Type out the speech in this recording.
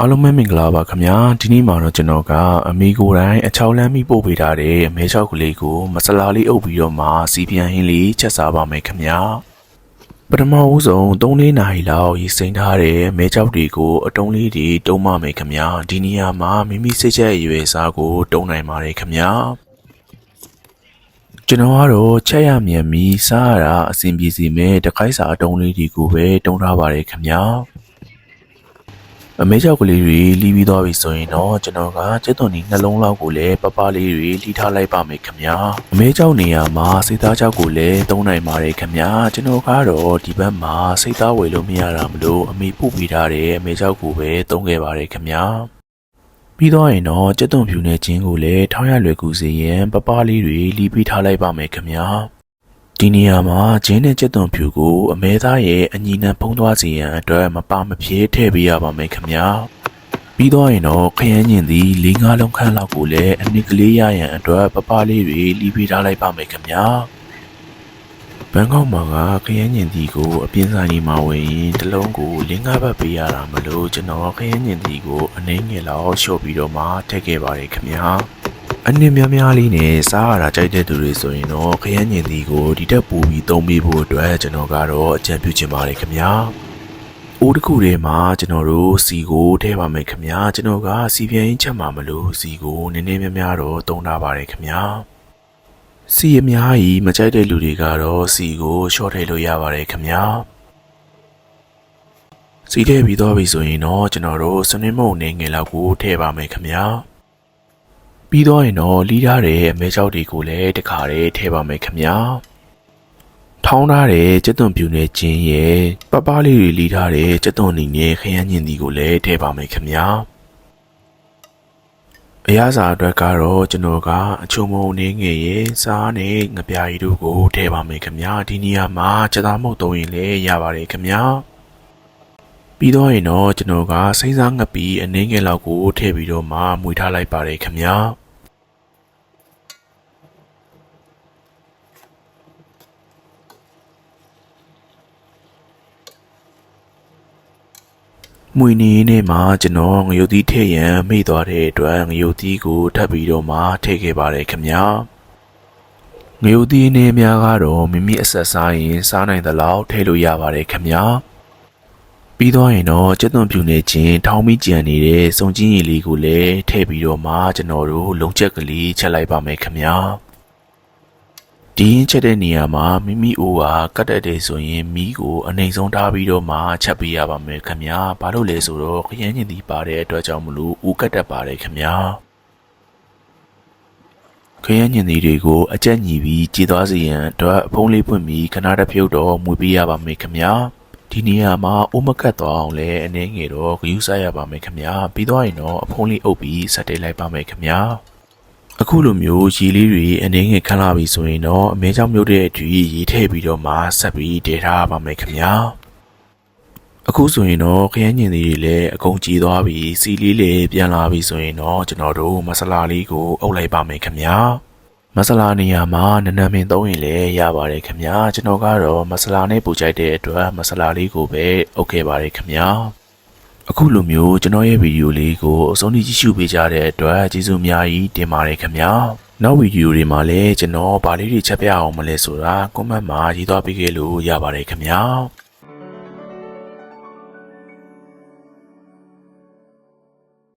အားလုံးပဲမင်္ဂလာပါခင်ဗျာဒီနေ့မှာတော့ကျွန်တော်ကအမေကိုယ်တိုင်အချောက်လန်းပြီးပို့ပေးထားတဲ့မဲချောက်ကလေးကိုမဆလာလေးအုပ်ပြီးတော့မှစီပြန်ဟင်းလေးချက်စားပါမယ်ခင်ဗျာပထမဦးဆုံး3လေးနာရီလောက်ရေစိမ်းထားတဲ့မဲချောက်တွေကိုအတုံးလေးတွေတုံးမမယ်ခင်ဗျာဒီနေရာမှာမိမိစိတ်ချက်အရွယ်စားကိုတုံးနိုင်ပါတယ်ခင်ဗျာကျွန်တော်ကတော့ချက်ရမြန်ပြီးစားရတာအဆင်ပြေစီမဲ့တခိုက်စာအတုံးလေးတွေကိုပဲတုံးထားပါတယ်ခင်ဗျာ အမဲချောက်ကလေးတွေလီးပြီးသွားပြီဆိုရင်တော့ကျွန်တော်ကကျက်သွန်ဒီနှလုံးလောက်ကိုလည်းပပလေးတွေလီးထားလိုက်ပါမယ်ခင်ဗျာအမဲချောက်နေရာမှာစိတ်သားချောက်ကိုလည်းတုံးနိုင်ပါတယ်ခင်ဗျာကျွန်တော်ကတော့ဒီဘက်မှာစိတ်သားဝယ်လို့မရတာမလို့အမေပို့ပေးထားတဲ့အမဲချောက်ကိုပဲတုံးခဲ့ပါတယ်ခင်ဗျာပြီးတော့ရင်တော့ကျက်သွန်ဖြူနဲ့ချင်းကိုလည်းထောင်းရလွယ်ကူစေရန်ပပလေးတွေလီးပြီးထားလိုက်ပါမယ်ခင်ဗျာ ဒီနေရာမှာဂျင်းနဲ့ကျက်သွန်ဖြူကိုအမဲသားရဲ့အညီနဲ့ဖုံးသွားစေရန်အတွက်မပါမဖြေးထည့်ပေးရပါမယ်ခင်ဗျာပြီးတော့ရင်တော့ခရမ်းညင်သည်၄၅လုံးခန့်လောက်ကိုလည်းအနည်းကလေးရရန်အတွက်ပပလေးတွေလီးပြီးထားလိုက်ပါမယ်ခင်ဗျာဘန်ကောက်မှာကခရမ်းညင်သည်ကိုအပြင်းစားကြီးမှာဝင်ရင်တစ်လုံးကို၄၅ဘတ်ပေးရတာမလို့ကျွန်တော်ခရမ်းညင်သည်ကိုအနှင်းငယ်လောက်ရှော့ပြီးတော့မှထည့်ခဲ့ပါတယ်ခင်ဗျာ အနည်းများများလေးနဲ့စားရတာကြိုက်တဲ့သူတွေဆိုရင်တော့ခရမ်းညင်သီးကိုဒီတက်ပူပြီးသုံးပေးဖို့အတွက်ကျွန်တော်ကတော့အကြံပြုချင်ပါတယ်ခင်ဗျာ။အိုးတစ်ခုထဲမှာကျွန်တော်တို့စီကိုထည့်ပါမယ်ခင်ဗျာ။ကျွန်တော်ကစီပြန်ရင်းချက်မှာမလို့စီကိုနည်းနည်းများများတော့သုံးထားပါတယ်ခင်ဗျာ။စီအများကြီးမကြိုက်တဲ့လူတွေကတော့စီကိုရှော့ထည့်လို့ရပါတယ်ခင်ဗျာ။စီထည့်ပြီးတော့ပြီဆိုရင်တော့ကျွန်တော်တို့စနစ်မုံနေငယ်လောက်ကိုထည့်ပါမယ်ခင်ဗျာ။ ပြီးတော့ရင်တော့လီးထားတဲ့အမဲချောက်တွေကိုလည်းတခါတည်းထည့်ပါမယ်ခင်ဗျာထောင်းထားတဲ့ကျက်သွန်ပြူနဲ့ကျင်းရဲ့ပပလေးတွေလီးထားတဲ့ကျက်သွန်နေနဲ့ခရမ်းညင်ဒီကိုလည်းထည့်ပါမယ်ခင်ဗျာအရသာအတွက်ကတော့ကျွန်တော်ကအချုံမုံနေငယ်ရဲ့စားနဲ့ငပြာရီတို့ကိုထည့်ပါမယ်ခင်ဗျာဒီနေရာမှာချက်သားမုတ်သုံးရင်လည်းရပါတယ်ခင်ဗျာ ပြီးတော့ရင်တော့ကျွန်တော်ကစိမ့်စားငပီအနှင်းငယ်လောက်ကိုထည့်ပြီးတော့မှမွေထားလိုက်ပါတယ်ခင်ဗျာမွေနေနေမှာကျွန်တော်ငရုတ်သီးထည့်ရန်မိသွားတဲ့အတွက်ငရုတ်သီးကိုထပ်ပြီးတော့မှထည့်ခဲ့ပါတယ်ခင်ဗျာငရုတ်သီးနေများကတော့မိမိအဆက်စားရင်စားနိုင်သလောက်ထည့်လို့ရပါတယ်ခင်ဗျာ ပြီးတော့ရင်တော့ကျက်သွန်ပြူနေချင်းထောင်းမိကြံနေတဲ့စုံချင်းရည်လေးကိုလည်းထည့်ပြီးတော့မှကျွန်တော်တို့လုံချက်ကလေးချက်လိုက်ပါမယ်ခင်ဗျာဒီရင်ချက်တဲ့နေရာမှာမိမိအိုးကကတ်တက်တယ်ဆိုရင်မီးကိုအနှိမ်ဆုံးထားပြီးတော့မှချက်ပေးရပါမယ်ခင်ဗျာဘာလို့လဲဆိုတော့ခရမ်းညင်ဒီပါတဲ့အတွက်ကြောင့်မလို့ဦးကတ်တက်ပါတယ်ခင်ဗျာခရမ်းညင်ဒီတွေကိုအကြက်ညီပြီးကြည်သွားစေရန်အတွက်ဖုံးလေးပွင့်ပြီးခဏတစ်ဖြုတ်တော့မွေပေးရပါမယ်ခင်ဗျာ ဒီနေရာမှာအိုးမကတ်သွားအောင်လဲအနေငယ်တော့ဂယူးစားရပါမယ်ခင်ဗျာပြီးတော့ရင်တော့အဖုံးလေးအုပ်ပြီးဆက်တိတ်လိုက်ပါမယ်ခင်ဗျာအခုလိုမျိုးရေလေးတွေအနေငယ်ခန်းလာပြီဆိုရင်တော့အမဲချောင်းမြုပ်တဲ့အထူရေထည့်ပြီးတော့မှဆက်ပြီးတည်ထားပါမယ်ခင်ဗျာအခုဆိုရင်တော့ခရမ်းညင်လေးတွေလည်းအကုန်ကြည်သွားပြီစီလေးလည်းပြန်လာပြီဆိုရင်တော့ကျွန်တော်တို့မဆလာလေးကိုအုပ်လိုက်ပါမယ်ခင်ဗျာ မဆလာနေရာမှာနနမင်သုံးရင်လည်းရပါတယ်ခင်ဗျာကျွန်တော်ကတော့မဆလာနဲ့ပူကြိုက်တဲ့အတွက်မဆလာလေးကိုပဲအုပ်ခဲ့ပါတယ်ခင်ဗျာအခုလိုမျိုးကျွန်တော်ရဲ့ဗီဒီယိုလေးကိုအဆုံးထိကြည့်ရှုပေးကြတဲ့အတွက်ကျေးဇူးအများကြီးတင်ပါတယ်ခင်ဗျာနောက်ဗီဒီယိုတွေမှာလည်းကျွန်တော်ဗာလေးတွေချက်ပြအောင်မလဲဆိုတာကွန်မန့်မှာရေးသွားပေးခဲ့လို့ရပါတယ်ခင်ဗျာ